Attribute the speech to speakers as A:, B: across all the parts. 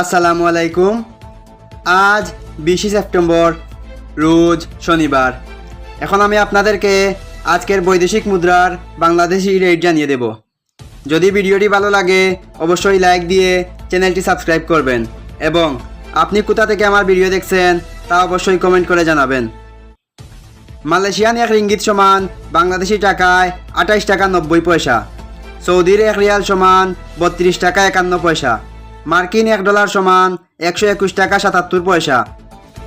A: আসসালামু আলাইকুম। আজ বিশে সেপ্টেম্বর, রোজ শনিবার। এখন আমি আপনাদেরকে আজকের বৈদেশিক মুদ্রার বাংলাদেশি রেট জানিয়ে দেব। যদি ভিডিওটি ভালো লাগে, অবশ্যই লাইক দিয়ে চ্যানেলটি সাবস্ক্রাইব করবেন এবং আপনি কোথা থেকে আমার ভিডিও দেখছেন, তা অবশ্যই কমেন্ট করে জানাবেন। মালয়েশিয়ান এক রিঙ্গিত সমান বাংলাদেশি টাকায় আঠাইশ টাকা নব্বই পয়সা। সৌদির এক রিয়াল সমান বত্রিশ টাকা একান্ন পয়সা। মার্কিন এক ডলার সমান একশো একুশ টাকা সাতাত্তর পয়সা।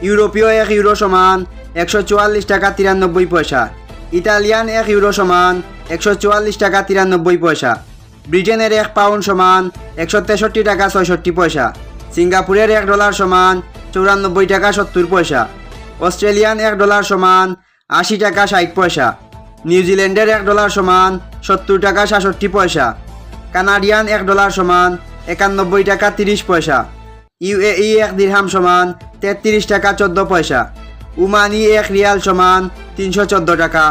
A: ইউরোপীয় এক ইউরো সমান একশো চুয়াল্লিশ টাকা তিরানব্বই পয়সা। ইটালিয়ান এক ইউরো সমান একশো চুয়াল্লিশ টাকা তিরানব্বই পয়সা। ব্রিটেনের এক পাউন্ড সমান একশো তেষট্টি টাকা ছয়ষট্টি পয়সা। সিঙ্গাপুরের এক ডলার সমান চৌরানব্বই টাকা সত্তর পয়সা। অস্ট্রেলিয়ান এক ডলার সমান আশি টাকা ষাট পয়সা। নিউজিল্যান্ডের এক ডলার সমান সত্তর টাকা সাতষট্টি পয়সা। কানাডিয়ান এক ডলার সমান একানব্বই টাকা তিরিশ পয়সা। ইউএই এক দিরহাম সমান তেত্রিশ টাকা চোদ্দ পয়সা। উমানি এক রিয়াল সমান তিনশো চোদ্দ টাকা।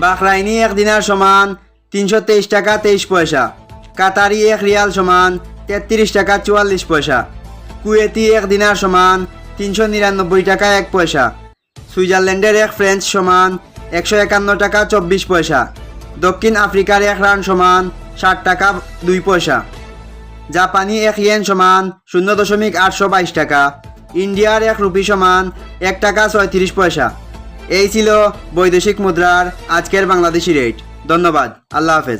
A: বাহরাইনি এক দিনার সমান তিনশো তেইশ টাকা তেইশ পয়সা। কাতারি এক রিয়াল সমান তেত্রিশ টাকা চুয়াল্লিশ পয়সা। কুয়েতি এক দিনার সমান তিনশো নিরানব্বই টাকা এক পয়সা। সুইজারল্যান্ডের এক ফ্রেঞ্চ সমান একশো একান্ন টাকা চব্বিশ পয়সা। দক্ষিণ আফ্রিকার এক রান সমান ষাট টাকা দুই পয়সা। জাপানি এক ইয়েন সমান শূন্য দশমিক আটশো বাইশ টাকা। ইন্ডিয়ার এক রুপি সমান এক টাকা ছয়ত্রিশ পয়সা। এই ছিল বৈদেশিক মুদ্রার আজকের বাংলাদেশি রেট। ধন্যবাদ। আল্লাহ হাফেজ।